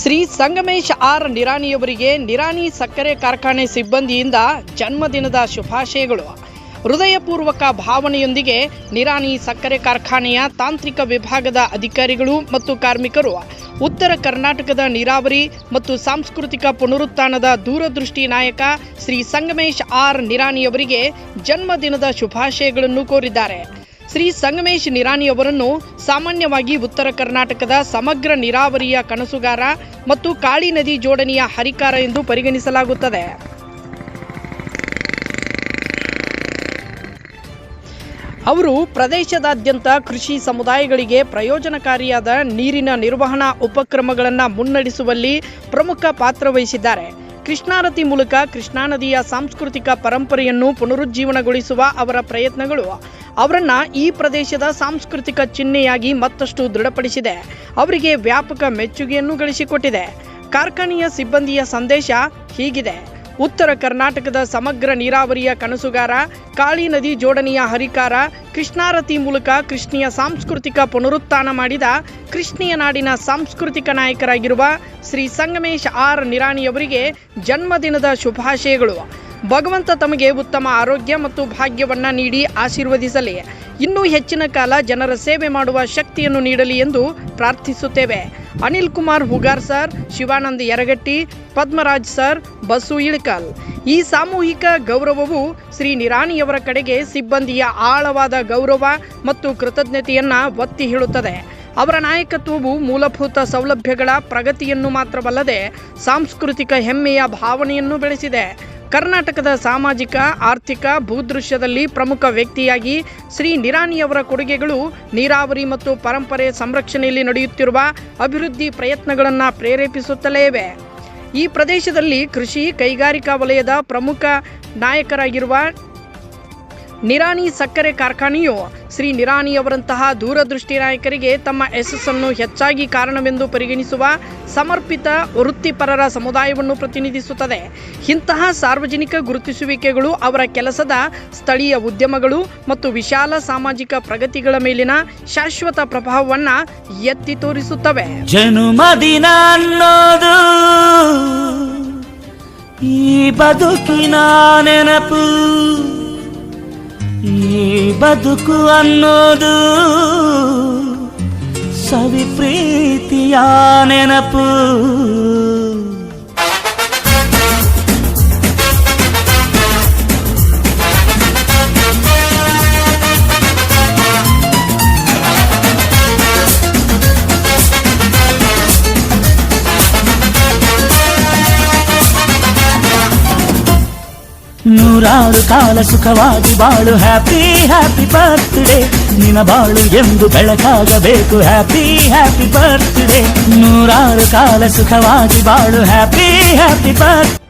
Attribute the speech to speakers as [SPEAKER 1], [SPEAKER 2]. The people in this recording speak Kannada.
[SPEAKER 1] ಶ್ರೀ ಸಂಗಮೇಶ್ ಆರ್ ನಿರಾಣಿಯವರಿಗೆ ನಿರಾಣಿ ಸಕ್ಕರೆ ಕಾರ್ಖಾನೆ ಸಿಬ್ಬಂದಿಯಿಂದ ಜನ್ಮದಿನದ ಶುಭಾಶಯಗಳು. ಹೃದಯಪೂರ್ವಕ ಭಾವನೆಯೊಂದಿಗೆ ನಿರಾಣಿ ಸಕ್ಕರೆ ಕಾರ್ಖಾನೆಯ ತಾಂತ್ರಿಕ ವಿಭಾಗದ ಅಧಿಕಾರಿಗಳು ಮತ್ತು ಕಾರ್ಮಿಕರು, ಉತ್ತರ ಕರ್ನಾಟಕದ ನೀರಾವರಿ ಮತ್ತು ಸಾಂಸ್ಕೃತಿಕ ಪುನರುತ್ಥಾನದ ದೂರದೃಷ್ಟಿ ನಾಯಕ ಶ್ರೀ ಸಂಗಮೇಶ್ ಆರ್ ನಿರಾಣಿಯವರಿಗೆ ಜನ್ಮದಿನದ ಶುಭಾಶಯಗಳನ್ನು ಕೋರಿದ್ದಾರೆ. ಶ್ರೀ ಸಂಗಮೇಶ್ ನಿರಾಣಿ ಅವರನ್ನು ಸಾಮಾನ್ಯವಾಗಿ ಉತ್ತರ ಕರ್ನಾಟಕದ ಸಮಗ್ರ ನೀರಾವರಿಯ ಕನಸುಗಾರ ಮತ್ತು ಕಾಳಿ ನದಿ ಜೋಡಣೆಯ ಹರಿಕಾರ ಎಂದು ಪರಿಗಣಿಸಲಾಗುತ್ತದೆ. ಅವರು ಪ್ರದೇಶದಾದ್ಯಂತ ಕೃಷಿ ಸಮುದಾಯಗಳಿಗೆ ಪ್ರಯೋಜನಕಾರಿಯಾದ ನೀರಿನ ನಿರ್ವಹಣಾ ಉಪಕ್ರಮಗಳನ್ನು ಮುನ್ನಡೆಸುವಲ್ಲಿ ಪ್ರಮುಖ ಪಾತ್ರ ವಹಿಸಿದ್ದಾರೆ. ಕೃಷ್ಣಾರತಿ ಮೂಲಕ ಕೃಷ್ಣಾ ನದಿಯ ಸಾಂಸ್ಕೃತಿಕ ಪರಂಪರೆಯನ್ನು ಪುನರುಜ್ಜೀವನಗೊಳಿಸುವ ಅವರ ಪ್ರಯತ್ನಗಳು ಅವರನ್ನ ಈ ಪ್ರದೇಶದ ಸಾಂಸ್ಕೃತಿಕ ಚಿಹ್ನೆಯಾಗಿ ಮತ್ತಷ್ಟು ದೃಢಪಡಿಸಿದೆ. ಅವರಿಗೆ ವ್ಯಾಪಕ ಮೆಚ್ಚುಗೆಯನ್ನು ಗಳಿಸಿಕೊಟ್ಟಿದೆ. ಕಾರ್ಖಾನೆಯ ಸಿಬ್ಬಂದಿಯ ಸಂದೇಶ ಹೀಗಿದೆ. ಉತ್ತರ ಕರ್ನಾಟಕದ ಸಮಗ್ರ ನೀರಾವರಿಯ ಕನಸುಗಾರ, ಕಾಳಿ ನದಿ ಜೋಡಣೆಯ ಹರಿಕಾರ, ಕೃಷ್ಣಾರತಿ ಮೂಲಕ ಕೃಷ್ಣಿಯ ಸಾಂಸ್ಕೃತಿಕ ಪುನರುತ್ಥಾನ ಮಾಡಿದ ಕೃಷ್ಣಿಯ ನಾಡಿನ ಸಾಂಸ್ಕೃತಿಕ ನಾಯಕರಾಗಿರುವ ಶ್ರೀ ಸಂಗಮೇಶ್ ಆರ್ ನಿರಾಣಿಯವರಿಗೆ ಜನ್ಮದಿನದ ಶುಭಾಶಯಗಳು. ಭಗವಂತ ತಮಗೆ ಉತ್ತಮ ಆರೋಗ್ಯ ಮತ್ತು ಭಾಗ್ಯವನ್ನು ನೀಡಿ ಆಶೀರ್ವದಿಸಲಿ. ಇನ್ನೂ ಹೆಚ್ಚಿನ ಕಾಲ ಜನರ ಸೇವೆ ಮಾಡುವ ಶಕ್ತಿಯನ್ನು ನೀಡಲಿ ಎಂದು ಪ್ರಾರ್ಥಿಸುತ್ತೇವೆ. Anil Kumar Hugar sir, Shivanand Yaragatti, Padmaraj sir, Basu Ilkal. ಈ ಸಾಮೂಹಿಕ ಗೌರವವು ಶ್ರೀ ನಿರಾಣಿಯವರ ಕಡೆಗೆ ಸಿಬ್ಬಂದಿಯ ಆಳವಾದ ಗೌರವ ಮತ್ತು ಕೃತಜ್ಞತೆಯನ್ನು ಒತ್ತಿ ಹೇಳುತ್ತದೆ. ಅವರ ನಾಯಕತ್ವವು ಮೂಲಭೂತ ಸೌಲಭ್ಯಗಳ ಪ್ರಗತಿಯನ್ನು ಮಾತ್ರವಲ್ಲದೆ ಸಾಂಸ್ಕೃತಿಕ ಹೆಮ್ಮೆಯ ಭಾವನೆಯನ್ನು ಬೆಳೆಸಿದೆ. ಕರ್ನಾಟಕದ ಸಾಮಾಜಿಕ, ಆರ್ಥಿಕ, ಭೂದೃಶ್ಯದಲ್ಲಿ ಪ್ರಮುಖ ವ್ಯಕ್ತಿಯಾಗಿ ಶ್ರೀ ನಿರಾಣಿಯವರ ಕೊಡುಗೆಗಳು ನೀರಾವರಿ ಮತ್ತು ಪರಂಪರೆ ಸಂರಕ್ಷಣೆಯಲ್ಲಿ ನಡೆಯುತ್ತಿರುವ ಅಭಿವೃದ್ಧಿ ಪ್ರಯತ್ನಗಳನ್ನು ಪ್ರೇರೇಪಿಸುತ್ತಲೇ ಇವೆ. ಈ ಪ್ರದೇಶದಲ್ಲಿ ಕೃಷಿ ಕೈಗಾರಿಕಾ ವಲಯದ ಪ್ರಮುಖ ನಾಯಕರಾಗಿರುವ ನಿರಾಣಿ ಸಕ್ಕರೆ ಕಾರ್ಖಾನೆಯು ಶ್ರೀ ನಿರಾಣಿಯವರಂತಹ ದೂರದೃಷ್ಟಿ ನಾಯಕರಿಗೆ ತಮ್ಮ ಯಶಸ್ಸನ್ನು ಹೆಚ್ಚಾಗಿ ಕಾರಣವೆಂದು ಪರಿಗಣಿಸುವ ಸಮರ್ಪಿತ ವೃತ್ತಿಪರರ ಸಮುದಾಯವನ್ನು ಪ್ರತಿನಿಧಿಸುತ್ತದೆ. ಇಂತಹ ಸಾರ್ವಜನಿಕ ಗುರುತಿಸುವಿಕೆಗಳು ಅವರ ಕೆಲಸದ ಸ್ಥಳೀಯ ಉದ್ಯಮಗಳು ಮತ್ತು ವಿಶಾಲ ಸಾಮಾಜಿಕ ಪ್ರಗತಿಗಳ ಮೇಲಿನ ಶಾಶ್ವತ ಪ್ರಭಾವವನ್ನು ಎತ್ತಿ ತೋರಿಸುತ್ತವೆ.
[SPEAKER 2] ಜನುಮದಿನ ಅನ್ನೋದು ಈ ಬದುಕಿನ ನೆನಪು. ಈ ಬದುಕು ಅನ್ನೋದು ಸವಿ ಪ್ರೀತಿಯ ನೆನಪು ನೂರಾರು ಕಾಲ ಸುಖವಾಗಿ ಬಾಳು. ಹ್ಯಾಪಿ ಹ್ಯಾಪಿ ಬರ್ತ್ಡೇ ನಿನ ಬಾಳು ಎಂದು ಬೆಳಕಾಗಬೇಕು. ಹ್ಯಾಪಿ ಹ್ಯಾಪಿ ಬರ್ತ್ಡೇ ನೂರಾರು ಕಾಲ ಸುಖವಾಗಿ ಬಾಳು. ಹ್ಯಾಪಿ ಹ್ಯಾಪಿ ಬರ್ತ್